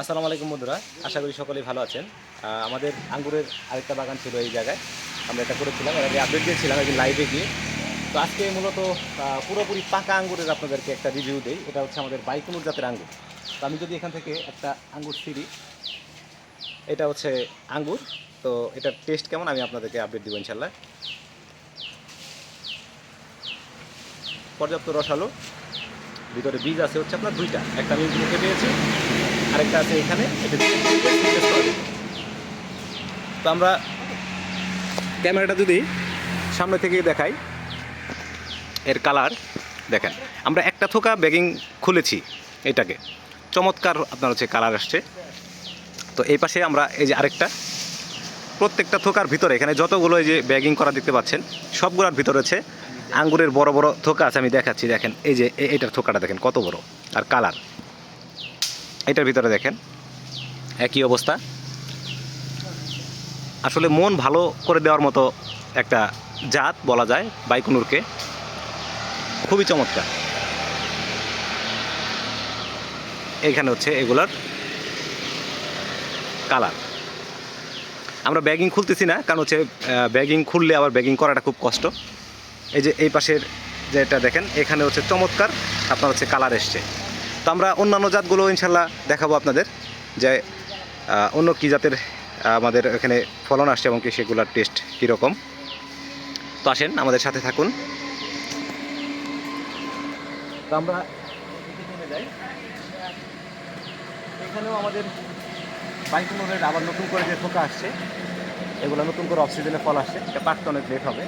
আসসালামু আলাইকুম বন্ধুরা, আশা করি সকলেই ভালো আছেন। আমাদের আঙ্গুরের আরেকটা বাগান ছিল এই জায়গায়। আমরা এটা করেছিলাম এর আগে আপডেট দিয়েছিলাম একদিন লাইভে গিয়ে। তো আজকে মূলত পুরোপুরি পাকা আঙ্গুরের আপনাদেরকে একটা রিভিউ দেই, এটা হচ্ছে আমাদের বাইকুনুর জাতের আঙ্গুর। তো আমি যদি এখান থেকে একটা আঙ্গুর ছিঁড়ি, এটা হচ্ছে আঙ্গুর। তো এটার টেস্ট কেমন আমি আপনাদেরকে আপডেট দিব ইনশাল্লাহ পর্যাপ্ত রসালো ভিতরে বীজ আছে, হচ্ছে আপনার দুইটা। একটা আমি মুখে পেয়েছি আরেকটা আছে এখানে। তো আমরা ক্যামেরাটা যদি সামনে থেকে দেখাই, এর কালার দেখেন, আমরা একটা থোকা ব্যাগিং খুলেছি এটাকে। চমৎকার আপনার হচ্ছে কালার আসছে। তো এই পাশে আমরা এই যে আরেকটা, প্রত্যেকটা থোকার ভিতরে, এখানে যতগুলো এই যে ব্যাগিং করা দেখতে পাচ্ছেন, সবগুলোর ভিতরে আছে আঙ্গুরের বড় বড় থোকা আছে, আমি দেখাচ্ছি, দেখেন, এই যে এটার থোকাটা দেখেন, কত বড়, আর কালার এটার ভিতরে দেখেন। একই অবস্থা। আসলে মন ভালো করে দেওয়ার মতো একটা জাত বলা যায় বাইকুনুরকে। খুবই চমৎকার। এইখানে হচ্ছে এগুলার কালার। আমরা ব্যাগিং খুলতেছি না, কারণ হচ্ছে ব্যাগিং খুললে আবার ব্যাগিং করাটা খুব কষ্ট। এই যে এই পাশের যেটা দেখেন, এখানে হচ্ছে চমৎকার আপনার হচ্ছে কালার এসছে। তো আমরা অন্যান্য জাতগুলো ইনশাল্লাহ দেখাবো আপনাদের যে অন্য কী জাতের আমাদের এখানে ফলন আসছে এবং কি সেগুলোর টেস্ট কীরকম। তো আসেন, আমাদের সাথে থাকুন। আমরা যাই। এখানেও আমাদের আবার নতুন করে যে আসছে, এগুলো নতুন করে ফল আসছে, এটা অনেক লেট হবে।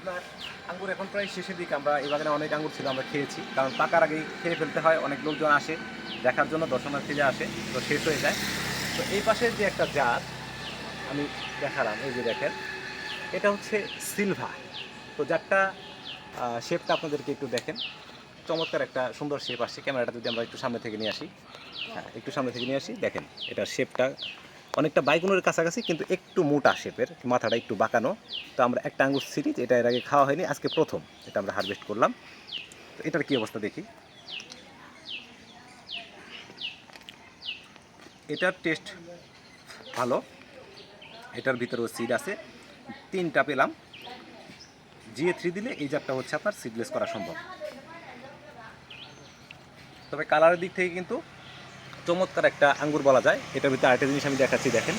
আপনার আঙ্গুর এখন প্রায় শেষের দিকে। আমরা এই বাগানে অনেক আঙ্গুর ছিল, আমরা খেয়েছি। কারণ পাকার আগেই খেয়ে ফেলতে হয়, অনেক লোকজন আসে, দেখার জন্য দর্শনার্থীরা আসে, তো শেষ হয়ে যায়। তো এই পাশের যে একটা জাত আমি দেখালাম, এই যে দেখেন, এটা হচ্ছে সিলভা। তো জাতটা শেপটা আপনাদেরকে একটু দেখেন। চমৎকার একটা সুন্দর শেপ আসছে। ক্যামেরাটা যদি আমরা একটু সামনে থেকে নিয়ে আসি হ্যাঁ একটু সামনে থেকে নিয়ে আসি, দেখেন এটা শেপটা অনেকটা বাইকুনের কাছাকাছি, কিন্তু একটু মোটা শেপের, মাথাটা একটু বাঁকানো। তো আমরা একটা আঙ্গুর সিরিজ, এটা এর আগে খাওয়া হয়নি, আজকে প্রথম, এটা আমরা হারভেস্ট করলাম। তো এটার কী অবস্থা দেখি? এটার টেস্ট ভালো। এটার ভিতরেও সিড আছে। তিনটা পেলাম। জিএ থ্রি দিলে এই জাতটা হচ্ছে আপনার সিডলেস করা সম্ভব। তবে কালারের দিক থেকে কিন্তু চমৎকার একটা আঙ্গুর বলা যায়। এটার ভিতরে আরেকটা জিনিস আমি দেখাচ্ছি, দেখেন।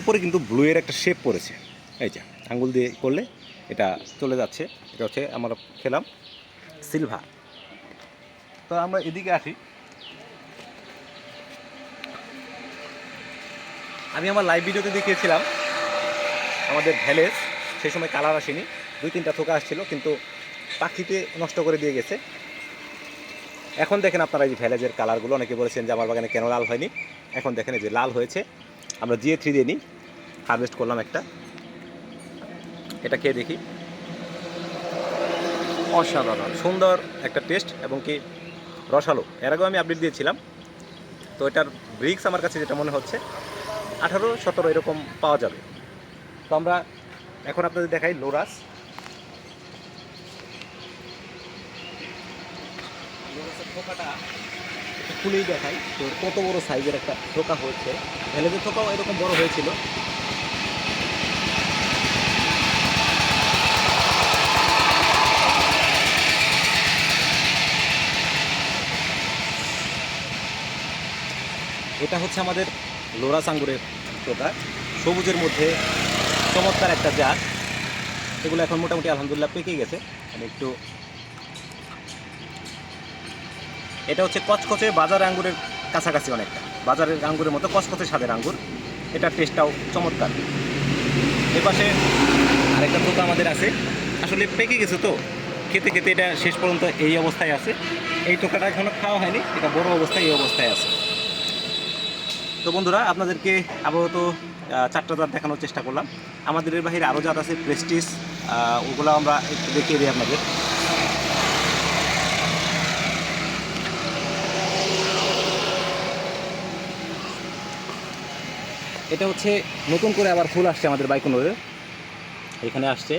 উপরে কিন্তু ব্লু এর একটা শেপ পড়েছে। এই যে, আঙ্গুল দিয়ে করলে এটা চলে যাচ্ছে। এটা হচ্ছে আমরা খেলাম সিলভা তো আমরা এদিকে আসি। আমি আমার লাইভ ভিডিওতে দেখিয়েছিলাম আমাদের ভ্যালেজ। সেই সময় কালার আসেনি। দুই তিনটা থোকা আসছিল, কিন্তু পাখিতে নষ্ট করে দিয়ে গেছে। এখন দেখেন আপনারা এই যে ভ্যালেজের কালারগুলো অনেকে বলেছেন যে আমার বাগানে কেন লাল হয়নি। এখন দেখেন এই যে লাল হয়েছে। আমরা জিএ থ্রি দিয়ে নিই হারভেস্ট করলাম একটা। এটা খেয়ে দেখি। অসাধারণ। সুন্দর একটা টেস্ট এবং কি রসালো। এর আগেও আমি আপডেট দিয়েছিলাম। তো এটার ব্রিক্স আমার কাছে যেটা মনে হচ্ছে আঠারো সতেরো এরকম পাওয়া যাবে। তো আমরা এখন আপনাদের দেখাই লোরাস থোকাটা খুলেই দেখাই। তো কত বড় সাইজের একটা থোকা হয়েছে। ভ্যালেজের থোকাও এরকম বড় হয়েছিল। এটা হচ্ছে আমাদের লোরাস আঙ্গুরের থোকা। সবুজের মধ্যে চমৎকার একটা জাত এগুলো এখন মোটামুটি আলহামদুলিল্লাহ পেকে গেছে। আমি একটু এটা হচ্ছে কচকচে বাজার আঙ্গুরের কাছাকাছি অনেকটা। বাজারের আঙ্গুরের মতো কচকচে স্বাদের আঙ্গুর। এটার টেস্টটাও চমৎকার। এপাশে আরেকটা থোকা আমাদের আছে। আসলে পেকে গেছে তো। খেতে খেতে এটা শেষ পর্যন্ত এই অবস্থায় আছে। এই টোকাটা এখনও খাওয়া হয়নি। এটা বড় অবস্থায়, এই অবস্থায় আছে। তো বন্ধুরা, আপনাদেরকে আপাতত চারটা জাত দেখানোর চেষ্টা করলাম। আমাদের এর বাহিরে আরও জাত আছে প্রেস্টিস ওগুলো আমরা একটু দেখিয়ে দিই আপনাদের। এটা হচ্ছে নতুন করে আবার ফুল আসছে আমাদের বাইকুনোরে এখানে আসছে।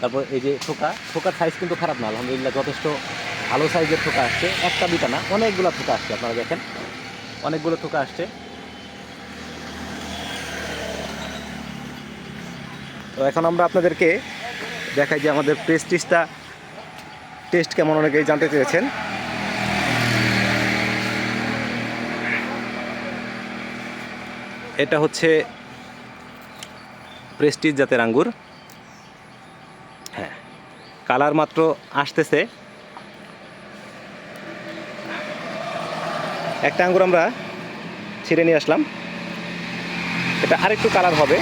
তারপর এই যে থোকা থোকার সাইজ কিন্তু খারাপ না, আলহামদুলিল্লাহ যথেষ্ট ভালো সাইজের থোকা আসছে। একটা দুটা না, অনেকগুলো থোকা আসছে, আপনারা দেখেন। অনেকগুলো থোকা আসছে। তো এখন আমরা আপনাদেরকে দেখাই যে আমাদের প্রেস্টিজটা টেস্ট কেমন, অনেকেই জানতে চেয়েছেন। এটা হচ্ছে প্রেস্টিজ জাতের আঙ্গুর। হ্যাঁ কালার মাত্র আসতেছে। একটা আঙ্গুর আমরা ছিঁড়ে নিয়ে আসলাম। এটা আরেকটু কালার হবে।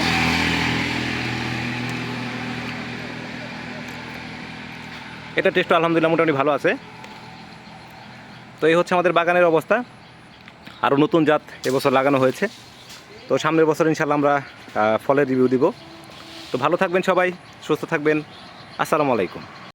এটা টেস্ট আলহামদুলিল্লাহ মোটামুটি ভালো আছে। তো এই হচ্ছে আমাদের বাগানের অবস্থা। আরও নতুন জাত এবছর লাগানো হয়েছে। তো সামনের বছর ইনশাল্লাহ আমরা ফলের রিভিউ দিব। তো ভালো থাকবেন সবাই, সুস্থ থাকবেন। আসসালামু আলাইকুম।